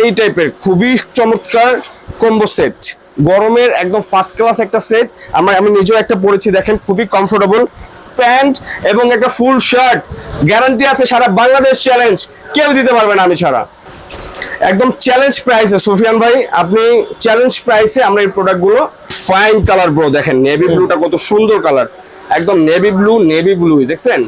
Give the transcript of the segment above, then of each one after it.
এই টাইপের খুবই চমৎকার কম্বো সেট গরমের একদম ফার্স্ট ক্লাস একটা সেট আমার আমি নিজেও একটা পরেছি, দেখেন, খুবই কমফোর্টেবল প্যান্ট এবং একটা ফুল শার্ট গ্যারান্টি আছে সারা বাংলাদেশ চ্যালেঞ্জ কেউ দিতে পারবে না আমি ছাড়া। একদম চ্যালেঞ্জ প্রাইসে সুফিয়ান ভাই, আপনি চ্যালেঞ্জ প্রাইসে আমরা এই প্রোডাক্টগুলো ফাইন কালার ব্রো দেখেন নেভি ব্লুটা কত সুন্দর কালার একদম নেভি ব্লু নেভি ব্লু দেখছেন?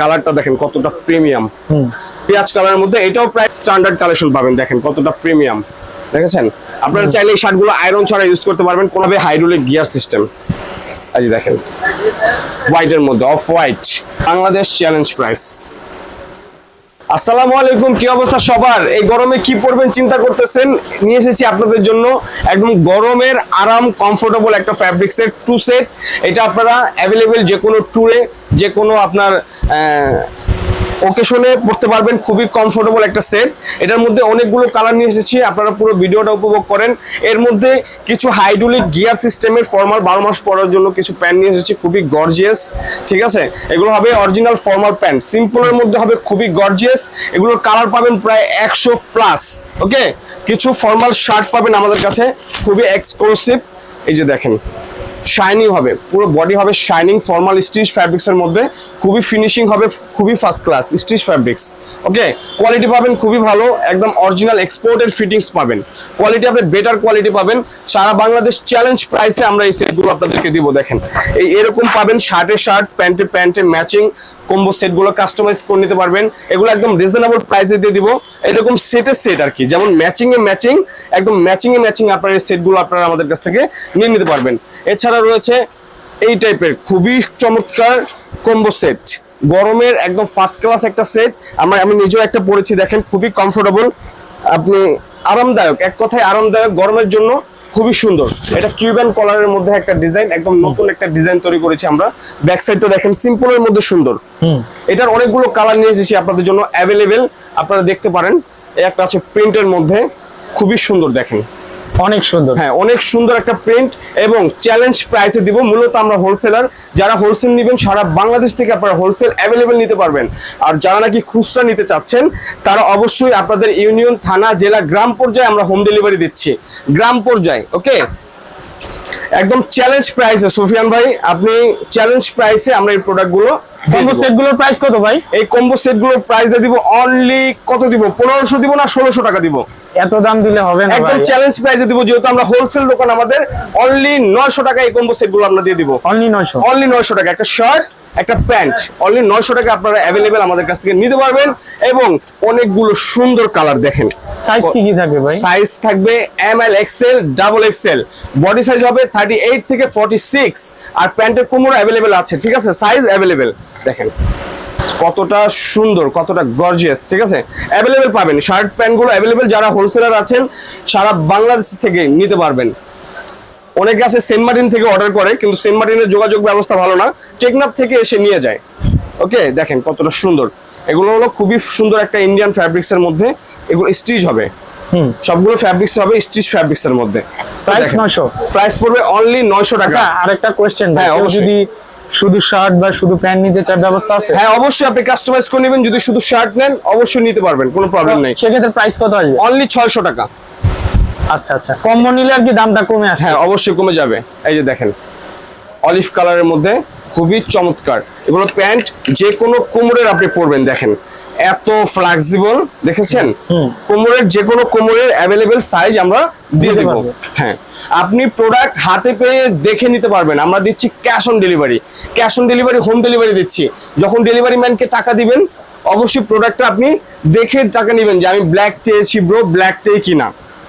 কালারটা দেখেন কতটা প্রিমিয়াম পেঁয়াজ কালারের মধ্যে এটাও প্রায় স্ট্যান্ডার্ড কালেকশন পাবেন দেখেন কতটা প্রিমিয়াম দেখেছেন? আপনারা চাইলে এই শার্টগুলো আয়রন ছাড়া ইউজ করতে পারবেন কোনোভাবে হাইড্রোলিক গিয়ার সিস্টেম এই দেখেন হোয়াইটের মধ্যে off white Bangladesh challenge price আসসালামু আলাইকুম, কি অবস্থা সবার? এই গরমে কি পরবেন চিন্তা করতেছেন? নিয়ে এসেছি আপনাদের জন্য একদম গরমের আরাম কমফোর্টেবল একটা ফ্যাব্রিক সেট টু সেট এটা আপনারা অ্যাভেলেবেল যে কোনো ট্যুরে যে কোনো আপনার ওকেশনে পড়তে পারবেন খুবই কমফোর্টেবল একটা সেট এটার মধ্যে অনেকগুলো কালার নিয়ে এসেছি, আপনারা পুরো ভিডিওটা উপভোগ করেন। এর মধ্যে কিছু হাইড্রোলিক গিয়ার সিস্টেমের ফর্মাল বারো মাস পরার জন্য কিছু প্যান্ট নিয়ে এসেছি, খুবই গর্জিয়াস ঠিক আছে? এগুলো হবে অরিজিনাল ফর্মাল প্যান্ট সিম্পলের মধ্যে হবে খুবই গর্জিয়াস এগুলোর কালার পাবেন প্রায় একশো প্লাস ওকে কিছু ফর্মাল শার্ট পাবেন আমাদের কাছে, খুবই এক্সক্লুসিভ এই যে দেখেন শাইনিং হবে, পুরো বডি হবে শাইনিং ফর্মাল স্টিচ ফ্যাব্রিক্স এর মধ্যে, খুবই ফিনিশিং হবে, খুবই first class stitch fabrics okay quality পাবেন খুবই ভালো, একদম অরিজিনাল এক্সপোর্টেড ফিটিংস পাবেন। কোয়ালিটি আপনি বেটার কোয়ালিটি পাবেন। সারা বাংলাদেশ চ্যালেঞ্জ প্রাইসে আমরা এই সেটগুলো আপনাদেরকে দিব, দেখেন। এই এরকম পাবেন শার্টে শার্ট প্যান্টে প্যান্টে ম্যাচিং কম্বো সেটগুলো কাস্টমাইজ করে নিতে পারবেন। এগুলো একদম রিজনেবল প্রাইসে দিয়ে দিব। এরকম সেটের সেট আর কি যেমন ম্যাচিং এ ম্যাচিং একদম ম্যাচিং এ ম্যাচিং আপনার এই সেটগুলো আপনারা আমাদের কাছ থেকে নিয়ে নিতে পারবেন। এছাড়া রয়েছে এই টাইপের খুবই চমৎকার কম্বো সেট গরমের একদম ফার্স্ট ক্লাস একটা সেট আমার, আমি নিজেও একটা পরেছি, দেখেন, খুবই কমফোর্টেবল আপনি আরামদায়ক, এক কথায় আরামদায়ক গরমের জন্য খুবই সুন্দর। এটা কিউবেন কলারের মধ্যে একটা ডিজাইন একদম নতুন একটা ডিজাইন তৈরি করেছি আমরা। ব্যাক সাইডটা দেখেন সিম্পলের মধ্যে সুন্দর। হুম। এটার অনেকগুলো কালার নিয়ে এসেছি আপনাদের জন্য অ্যাভেলেবেল আপনারা দেখতে পারেন। এই একটা আছে প্রিন্টের মধ্যে খুবই সুন্দর দেখেন। অনেক সুন্দর। হ্যাঁ অনেক সুন্দর একটা প্রিন্ট এবং চ্যালেঞ্জ প্রাইসে দিব। মূলত আমরা হোলসেলার যারা হোলসেল নেবেন সারা বাংলাদেশ থেকে আপনারা হোলসেল অ্যাভেলেবেল নিতে পারবেন। আর যারা নাকি খুচরা নিতে চাচ্ছেন তারা অবশ্যই আপনাদের ইউনিয়ন থানা জেলা গ্রাম পর্যায়ে আমরা হোম ডেলিভারি দিচ্ছি। গ্রাম পর্যায়ে ওকে একদম চ্যালেঞ্জ প্রাইসে সুফিয়ান ভাই আপনি চ্যালেঞ্জ প্রাইসে আমরা এই প্রোডাক্টগুলো কম্বো সেটগুলোর প্রাইস কত ভাই? এই কম্বো সেটগুলোর প্রাইস দিয়ে দিব অনলি কত দিব? পনেরোশো দিব না ষোলোশো টাকা দিব? এত দাম দিলে হবে না একদম চ্যালেঞ্জ প্রাইসে দিব যেহেতু আমরা হোলসেল দোকান আমাদের অনলি নয়শো টাকা এই কম্বো সেটগুলো আমরা দিয়ে দিব। অনলি 900 অনলি নয়শো টাকা একটা শার্ট একটা প্যান্ট অনলি নয়শো টাকা আপনারা অ্যাভেলেবেল আমাদের কাছ থেকে নিতে পারবেন এবং অনেকগুলো সুন্দর কালার দেখেন। সাইজ কি কি থাকবে ভাই? সাইজ থাকবে M L XL double XL body size হবে থার্টি এইট থেকে ফর্টি সিক্স আর প্যান্টের কোমর অ্যাভেলেবেল আছে ঠিক আছে? সাইজ অ্যাভেলেবেল দেখেন। কতটা সুন্দর কতটা গর্জিয়াস ঠিক আছে? অ্যাভেলেবেল পাবেন। শার্ট প্যান্টগুলো অ্যাভেলেবেল যারা হোলসেলার আছেন সারা বাংলাদেশ থেকে নিতে পারবেন। অনেকে আছে সেন্ট মার্টিন থেকে অর্ডার করে কিন্তু সেন্ট মার্টিনের যোগাযোগ ব্যবস্থা ভালো না। টেকনাফ থেকে এসে নিয়ে যায়। ওকে? দেখেন কতটা সুন্দর। এগুলো হলো খুবই সুন্দর একটা ইন্ডিয়ান ফ্যাব্রিক্স এর মধ্যে। এগুলো স্টিচ হবে। হুম। সবগুলো ফ্যাব্রিক্স হবে স্টিচ ফ্যাব্রিক্স এর মধ্যে। প্রাইস 900 প্রাইস পড়বে অনলি 900 টাকা। আচ্ছা আরেকটা কোশ্চেন হ্যাঁ। যদি শুধু শার্ট বা শুধু প্যান্ট নিতে চার ব্যবস্থা আছে? হ্যাঁ অবশ্যই আপনি কাস্টমাইজ করে নেবেন। যদি শুধু শার্ট নেন অবশ্যই নিতে পারবেন কোনো প্রবলেম নেই। সেক্ষেত্রে প্রাইস কত আসবে? অনলি 600 টাকা। আচ্ছা আচ্ছা। কম্বো নিলে আর কি দামটা কমে আসে হ্যাঁ অবশ্যই কমে যাবে। এই যে দেখেন অলিভ কালারের মধ্যে খুবই চমৎকার। এগুলো প্যান্ট যে কোনো কোমরের আপনি পরবেন দেখেন। এত ফ্লেক্সিবল দেখেছেন? কোমরের যে কোনো কোমরের অ্যাভেলেবেল সাইজ আমরা দিয়ে দেবো। হ্যাঁ। আপনি প্রোডাক্ট হাতে পেয়ে দেখে নিতে পারবেন। আমরা দিচ্ছি cash on delivery cash on delivery home delivery দিচ্ছি। যখন ডেলিভারি ম্যানকে টাকা দিবেন অবশ্যই প্রোডাক্টটা আপনি দেখে টাকা নেবেন যে আমি ব্ল্যাক চেয়েছি ব্রো ব্ল্যাকটাই কিনা।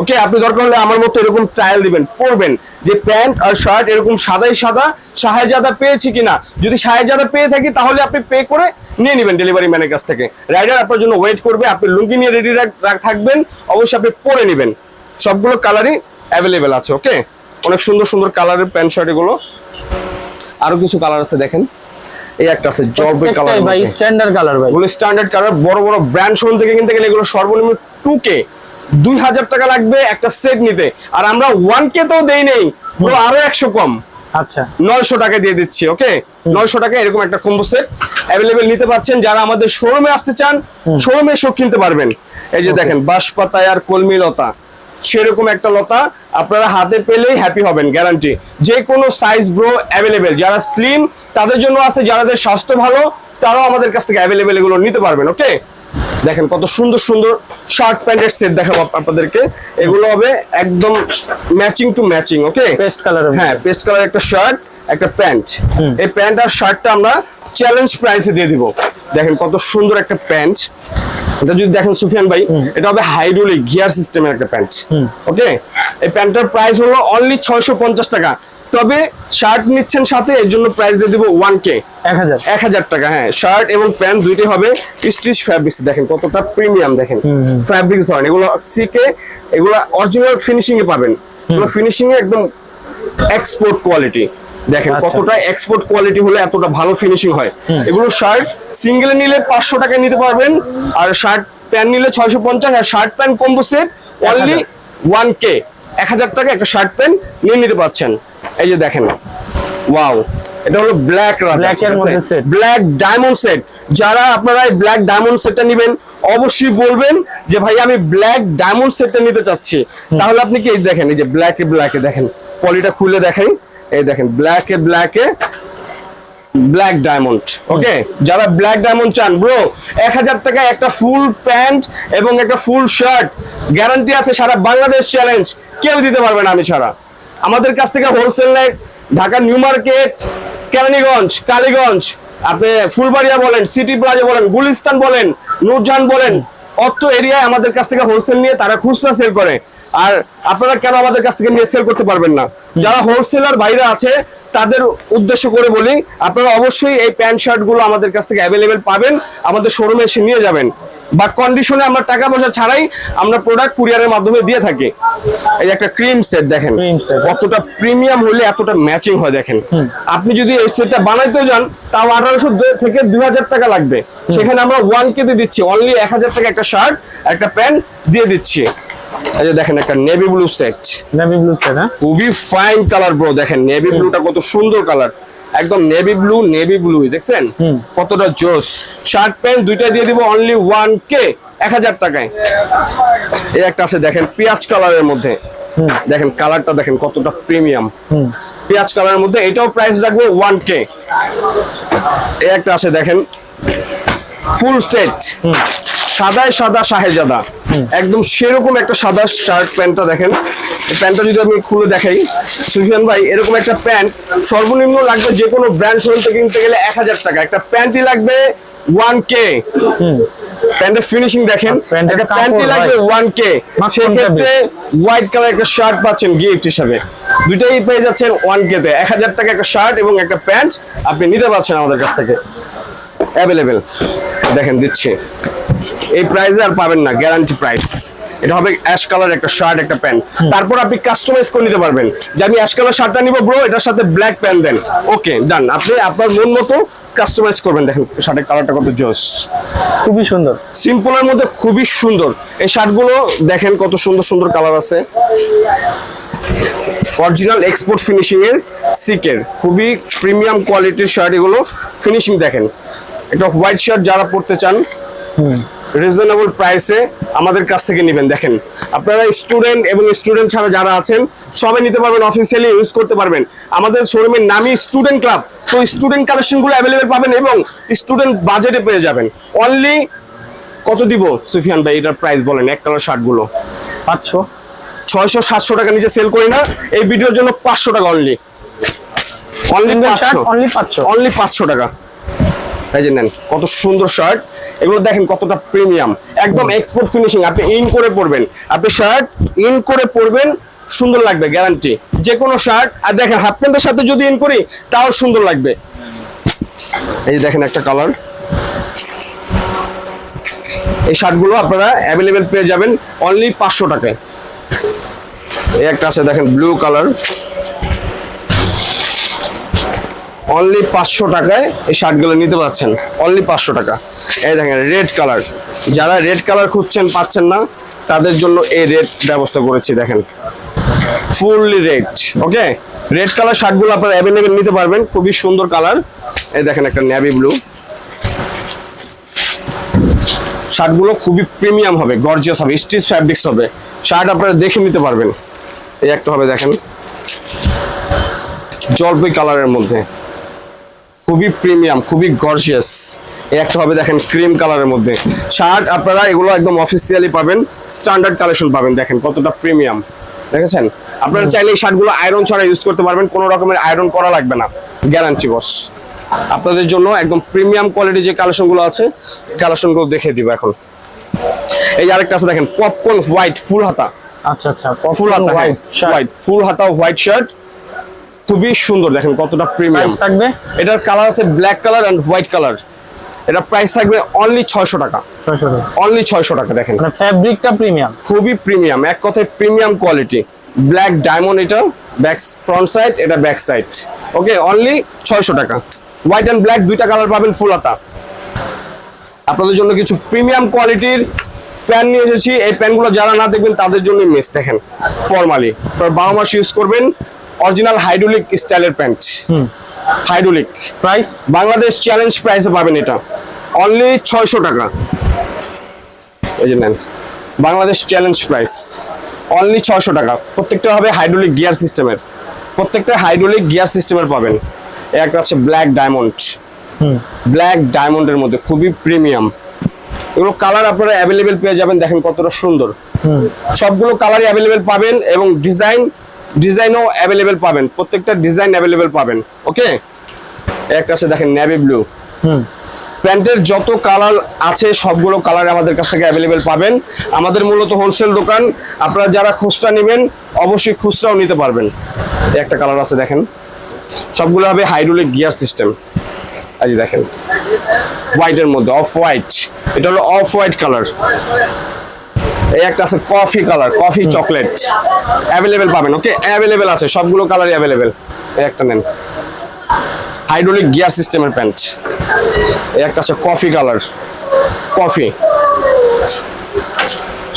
ওকে আপনি দরকার হলে আমার মতো এরকম ট্রায়াল দিবেন পরবেন যে প্যান্ট আর শার্ট এরকম সাদাই সাদা সাহেজাদা পেয়েছি কিনা। যদি সাহেজাদা পেয়ে থাকি তাহলে আপনি পে করে নিয়ে নেবেন ডেলিভারি ম্যানের কাছ থেকে। রাইডার আপনার জন্য ওয়েট করবে আপনি লুঙ্গি নিয়ে রেডি থাকবেন অবশ্যই আপনি পরে নেবেন। সবগুলো কালারই অ্যাভেলেবেল আছে ওকে অনেক সুন্দর সুন্দর কালারের প্যান্ট শার্ট এগুলো। আরও কিছু কালার আছে দেখেন। এই একটা আছে জবে কালার ভাই স্ট্যান্ডার্ড কালার ভাই। এগুলো স্ট্যান্ডার্ড কালার বড় বড় ব্র্যান্ড শোরুম থেকে কিনতে গেলে এগুলো সর্বনিম্ন টু কে দুই হাজার টাকা লাগবে একটা সেট নিতে। আর আমরা ওয়ান কে তো দেই নেই আরও একশো কম। আচ্ছা। নয়শো টাকা দিয়ে দিচ্ছি ওকে নয়শো টাকা এরকম একটা কম্বো সেট অ্যাভেলেবেল নিতে পারছেন। যারা আমাদের শোরুমে আসতে চান শোরুমে কিনতে পারবেন। এই যে দেখেন বাঁশপাতায় আর কলমি লতা সেরকম একটা লতা আপনারা হাতে পেলেই হ্যাপি হবেন গ্যারান্টি যে কোনো সাইজ ব্রো অ্যাভেলেবেল যারা স্লিম তাদের জন্য আছে যাদের স্বাস্থ্য ভালো তারাও আমাদের কাছ থেকে অ্যাভেলেবেল এগুলো নিতে পারবেন ওকে দেখেন কত সুন্দর সুন্দর শার্ট প্যান্টের সেট দেখাবো আপনাদেরকে। এগুলো হবে একদম matching to matching okay paste colour হ্যাঁ পেস্ট কালার একটা শার্ট একটা প্যান্ট এই প্যান্ট আর শার্টটা আমরা চ্যালেঞ্জ প্রাইসে দিয়ে দিব। দেখেন কত সুন্দর একটা প্যান্ট এটা যদি দেখেন সুফিয়ান ভাই এটা হবে হাইড্রোলিক গিয়ার সিস্টেমের একটা প্যান্ট ওকে এই প্যান্টটার প্রাইস হলো অনলি ছয়শো পঞ্চাশ টাকা। তবে শার্ট নিচ্ছেন সাথে এর জন্য প্রাইস দিয়ে দিব ওয়ান কে এক হাজার। টাকা হ্যাঁ। শার্ট এবং প্যান্ট দুইটি হবে স্টিচ ফ্যাব্রিক্স দেখেন কতটা প্রিমিয়াম দেখেন। ফ্যাব্রিক্স ধরেন এগুলো সিকে এগুলো অরিজিনাল ফিনিশিং এ পাবেন। ফিনিশিং এ একদম এক্সপোর্ট কোয়ালিটি দেখেন আচ্ছা। কতটা এক্সপোর্ট কোয়ালিটি হলে এতটা ভালো ফিনিশিং হয়। এগুলো শার্ট সিঙ্গেলে নিলে পাঁচশো টাকা নিতে পারবেন আর শার্ট প্যান্ট নিলে ছয়শো পঞ্চাশ আর shirt pant combo set only one K এক হাজার টাকা একটা শার্ট প্যান্ট নিয়ে নিতে পারছেন। এই যে দেখেন ওয়াও এটা হলো ব্ল্যাক Black এর মধ্যে set। ব্ল্যাক ডায়মন্ড সেট যারা আপনারা এই ব্ল্যাক ডায়মন্ড সেটটা নেবেন অবশ্যই বলবেন যে ভাই আমি ব্ল্যাক ডায়মন্ড সেটটা নিতে চাচ্ছি। তাহলে আপনি কি এই দেখেন এই যে ব্ল্যাকে ব্ল্যাকে দেখেন পলিটা খুলে দেখাই। এই দেখেন ব্ল্যাকে ব্ল্যাকে ব্ল্যাক ডায়মন্ড ওকে যারা ব্ল্যাক ডায়মন্ড চান ব্রো এক হাজার টাকায় একটা ফুল প্যান্ট এবং একটা ফুল শার্ট গ্যারান্টি আছে সারা বাংলাদেশ চ্যালেঞ্জ কেউ দিতে পারবে না আমি ছাড়া। আমাদের কাছ থেকে হোলসেল নেয়। ঢাকা নিউ মার্কেট, কেরানীগঞ্জ, কালীগঞ্জ, আপনি ফুলবাড়িয়া বলেন, সিটি প্লাজা বলেন, গুলিস্তান বলেন, নূরজাহান বলেন অত এরিয়ায় আমাদের কাছ থেকে হোলসেল নিয়ে তারা খুচরা সেল করে। আর আপনারা কেন আমাদের কাছ থেকে নিয়ে সেল করতে পারবেন না? যারা হোলসেলার বাইরে আছে তাদের উদ্দেশ্য করে বলি আপনারা অবশ্যই এই প্যান্ট শার্টগুলো আমাদের কাছ থেকে অ্যাভেলেবেল পাবেন আমাদের শোরুমে এসে নিয়ে যাবেন। বা কন্ডিশনে আমরা টাকা পয়সা ছাড়াই আমরা প্রোডাক্ট কুরিয়ারের মাধ্যমে দিয়ে থাকি। এই একটা ক্রিম সেট দেখেন কতটা প্রিমিয়াম হলে এতটা ম্যাচিং হয় দেখেন। আপনি যদি এই সেটটা বানাইতেও যান তাও আঠারোশো থেকে দুই হাজার টাকা লাগবে। সেখানে আমরা ওয়ান কেজি দিচ্ছি অনলি এক হাজার টাকা একটা শার্ট একটা প্যান্ট দিয়ে দিচ্ছি। এই যে দেখেন একটা navy blue set navy blue set হ্যাঁ? খুবই ফাইন কালার ব্রো দেখেন নেভি ব্লুটা কত সুন্দর কালার একদম নেভি ব্লু নেভি ব্লু দেখছেন? কতটা জোস। শার্ট প্যান্ট দুইটা দিয়ে দিব অনলি ওয়ান কে এক হাজার টাকায়। এই একটা আছে দেখেন পেঁয়াজ কালারের মধ্যে। দেখেন কালারটা দেখেন কতটা প্রিমিয়াম পেঁয়াজ কালারের মধ্যে এটাও প্রাইস রাখব ওয়ান কে এই একটা আছে দেখেন ফুল সেট সাদায় সাদা শাহেজাদা। একদম সেরকম একটা সাদা শার্ট প্যান্টটা দেখেন। এই প্যান্টটা যদি আমি খুলে দেখাই সুফিয়ান ভাই এরকম একটা প্যান্ট সর্বনিম্ন লাগবে যে কোনো ব্র্যান্ড শোরুম থেকে কিনতে গেলে এক হাজার টাকা। একটা প্যান্টই লাগবে ওয়ান কে প্যান্টের ফিনিশিং দেখেন। একটা প্যান্টই লাগবে। ওয়ান কে সেক্ষেত্রে হোয়াইট কালার একটা শার্ট পাচ্ছেন গিফট হিসাবে। দুইটাই পেয়ে যাচ্ছেন ওয়ান কে তে। এক হাজার টাকা একটা শার্ট এবং একটা প্যান্ট আপনি নিতে পারছেন আমাদের কাছ থেকে। অ্যাভেলেবেল দেখেন দিচ্ছে। এই প্রাইসে আর পাবেন না গ্যারান্টি প্রাইস এটা হবে অ্যাশ কালার একটা শার্ট একটা প্যান্ট তারপর আপনি কাস্টমাইজ করে নিতে পারবেন। যে আমি অ্যাশ কালার শার্টটা নিব ব্রো এটার সাথে ব্ল্যাক প্যান্ট দেন। ওকে ডান আপনি আপনার মন মতো কাস্টমাইজ করবেন। দেখেন শার্টের কালারটা কত জোস। খুবই সুন্দর। সিম্পলের মধ্যে খুবই সুন্দর। এই শার্টগুলো দেখেন কত সুন্দর সুন্দর কালার আছে। অরিজিনাল এক্সপোর্ট ফিনিশিং এর সিকের খুবই প্রিমিয়াম কোয়ালিটির শার্ট এগুলো। ফিনিশিং দেখেন। এটা হোয়াইট শার্ট যারা পড়তে চান রিজনেবল প্রাইসে আমাদের কাছ থেকে নেবেন। দেখেন আপনারা স্টুডেন্ট এবং স্টুডেন্ট ছাড়া যারা আছেন সবাই নিতে পারবেন অফিসিয়ালি ইউজ করতে পারবেন। আমাদের শোরুমের নামই স্টুডেন্ট ক্লাব তো স্টুডেন্ট কালেকশনগুলো অ্যাভেলেবেল পাবেন এবং স্টুডেন্ট বাজেটে পেয়ে যাবেন। অনলি কত দিব সুফিয়ান ভাই? এটার প্রাইস বলেন এক কালার শার্টগুলো পাঁচশো। ছয়শো সাতশো টাকা নিচে সেল করি না। এই ভিডিওর জন্য পাঁচশো টাকা অনলি অনলি শার্ট পাঁচশো। অনলি পাঁচশো। অনলি পাঁচশো টাকা। এই যে নেন কত সুন্দর শার্ট এগুলো দেখেন কতটা প্রিমিয়াম একদম এক্সপোর্ট ফিনিশিং আপনি ইন করে পরবেন। আপনি শার্ট ইন করে পরবেন, সুন্দর লাগবে গ্যারান্টি যে কোনো শার্ট আর দেখেন হাফ প্যান্টের সাথে যদি ইন করি, তাও সুন্দর লাগবে। এই দেখেন একটা কালার এই শার্টগুলো আপনারা অ্যাভেলেবেল পেয়ে যাবেন অনলি পাঁচশো টাকায়। এই একটা আছে, দেখেন ব্লু কালার অনলি পাঁচশো টাকায় এই শার্টগুলো নিতে পারছেন। অনলি পাঁচশো টাকা। এই দেখেন রেড কালার যারা রেড কালার খুঁজছেন, পাচ্ছেন না, তাদের জন্য এই রেড ব্যবস্থা করেছি, দেখেন। Fully red okay red colour শার্টগুলো আপনারা অ্যাভেলেবেল নিতে পারবেন, খুবই সুন্দর কালার এই দেখেন একটা নেভি ব্লু শার্টগুলো খুবই প্রিমিয়াম হবে গর্জিয়াস হবে স্টিচ ফ্যাব্রিক্স হবে। শার্ট আপনারা দেখে নিতে পারবেন। এই একটা হবে, দেখেন। জলপাই কালারের মধ্যে। খুবই প্রিমিয়াম খুবই গর্জিয়াস এই একটা হবে দেখেন ক্রিম কালারের মধ্যে। শার্ট আপনারা এগুলো একদম অফিসিয়ালি পাবেন স্ট্যান্ডার্ড কালেকশন পাবেন দেখেন কতটা প্রিমিয়াম। দেখেছেন? আপনারা চাইলে এই শার্টগুলো আয়রন ছাড়া ইউজ করতে পারবেন কোনো রকমের আয়রন করা লাগবে না গ্যারান্টি বস আপনাদের জন্য একদম প্রিমিয়াম কোয়ালিটি যে কালেকশনগুলো আছে কালেকশনগুলো দেখে দিব এখন। এই আরেকটা আছে দেখেন পপকর্ন হোয়াইট ফুল হাতা। আচ্ছা আচ্ছা ফুল হাতা হোয়াইট হোয়াইট ফুল হাতা হোয়াইট শার্ট খুবই সুন্দর দেখেন কতটা প্রিমিয়াম থাকবে? এটার কালার আছে black colour and white colour এটা প্রাইস থাকবে অনলি ছয়শো টাকা। অনলি ছয়শো টাকা দেখেন। মানে ফ্যাব্রিকটা প্রিমিয়াম খুবই প্রিমিয়াম এক কথায় প্রিমিয়াম কোয়ালিটি ব্ল্যাক ডায়মন্ড এটা ব্যাক ফ্রন্ট সাইড এটা ব্যাক সাইড ওকে অনলি ছয়শো টাকা। হোয়াইট অ্যান্ড ব্ল্যাক দুইটা কালার পাবেন ফুল হাতা। আপনাদের জন্য কিছু প্রিমিয়াম কোয়ালিটির প্যান নিয়ে এসেছি। এই প্যানগুলো যারা না দেখবেন তাদের জন্য মিস দেখেন। ফর্মালি বারো মাস ইউজ করবেন। অরিজিনাল হাইড্রোলিক স্টাইলের প্যান্ট হুম। হাইড্রোলিক প্রাইস বাংলাদেশ চ্যালেঞ্জ প্রাইসে পাবেন এটা। অনলি ছয়শো টাকা। এই যে নেন। বাংলাদেশ চ্যালেঞ্জ প্রাইস অনলি ছয়শো টাকা। প্রত্যেকটা হবে হাইড্রোলিক গিয়ার সিস্টেমের প্রত্যেকটা হাইড্রোলিক গিয়ার সিস্টেমের পাবেন। একটা আছে ব্ল্যাক ডায়মন্ড হুম। ব্ল্যাক ডায়মন্ডের মধ্যে খুবই প্রিমিয়াম এগুলো কালার আপনারা অ্যাভেলেবেল পেয়ে যাবেন। দেখেন কতটা সুন্দর। হুম। সবগুলো কালারই অ্যাভেলেবেল পাবেন এবং ডিজাইন ডিজাইনও অ্যাভেলেবেল পাবেন প্রত্যেকটা ডিজাইন অ্যাভেলেবেল পাবেন ওকে এক আছে দেখেন নেভি ব্লু হুম। প্যান্টের যত কালার আছে সবগুলো কালার আমাদের কাছ থেকে অ্যাভেলেবেল পাবেন। আমাদের মূলত হোলসেল দোকান আপনারা যারা খুচরা নেবেন অবশ্যই খুচরাও নিতে পারবেন। একটা কালার আছে দেখেন। সবগুলো হবে হাইড্রোলিক গিয়ার সিস্টেম যে দেখেন হোয়াইটের মধ্যে অফ হোয়াইট এটা হলো অফ হোয়াইট কালার এই একটা আছে coffee colour coffee chocolate available পাবেন ওকে অ্যাভেলেবেল আছে, সবগুলো কালারই অ্যাভেলেবেল এই একটা নেন। হাইড্রোলিক গিয়ার সিস্টেমের প্যান্ট। এই একটা আছে কফি কালার কফি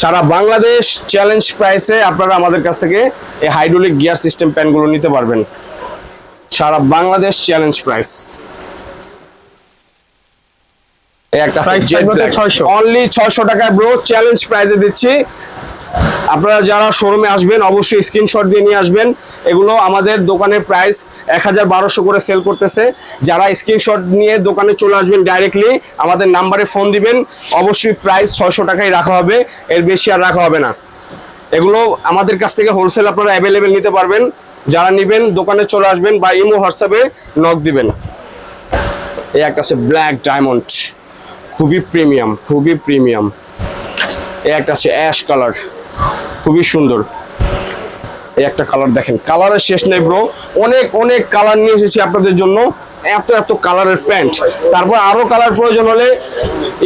সারা বাংলাদেশ চ্যালেঞ্জ প্রাইসে আপনারা আমাদের কাছ থেকে এই হাইড্রোলিক গিয়ার সিস্টেম প্যান্টগুলো নিতে পারবেন। সারা বাংলাদেশ চ্যালেঞ্জ প্রাইস একটা Price থাকবে তো 600 অনলি ছয়শো টাকায় ব্রো চ্যালেঞ্জ প্রাইসে দিচ্ছি। আপনারা যারা শোরুমে আসবেন অবশ্যই স্ক্রিনশট দিয়ে নিয়ে আসবেন। এগুলো আমাদের দোকানের প্রাইস এক করে সেল করতেছে। যারা স্ক্রিনশট নিয়ে দোকানে চলে আসবেন ডাইরেক্টলি আমাদের নাম্বারে ফোন দিবেন। অবশ্যই প্রাইস ছয়শো টাকাই রাখা হবে। এর বেশি আর রাখা হবে না। এগুলো আমাদের কাছ থেকে হোলসেল আপনারা অ্যাভেলেবেল নিতে পারবেন। যারা নেবেন দোকানে চলে আসবেন বা ইমো হোয়াটসঅ্যাপে নক দিবেন। এই একটা আছে ব্ল্যাক ডায়মন্ড খুবই প্রিমিয়াম খুবই প্রিমিয়াম। এই একটা আছে অ্যাশ কালার, খুবই সুন্দর। এই একটা কালার দেখেন, কালারের শেষ নেই ব্রো অনেক অনেক কালার নিয়ে এসেছি আপনাদের জন্য। এত এত কালারের প্যান্ট। তারপর আরও কালার প্রয়োজন হলে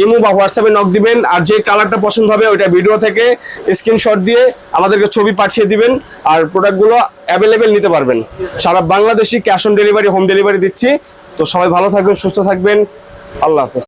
ইমো বা হোয়াটসঅ্যাপে নক দিবেন। আর যে কালারটা পছন্দ হবে ওইটা ভিডিও থেকে স্ক্রিনশট দিয়ে আমাদেরকে ছবি পাঠিয়ে দিবেন। আর প্রোডাক্টগুলো অ্যাভেলেবেল নিতে পারবেন। সারা Bangladeshi cash on delivery home delivery দিচ্ছি। তো সবাই ভালো থাকবেন, সুস্থ থাকবেন। আল্লাহ হাফেজ।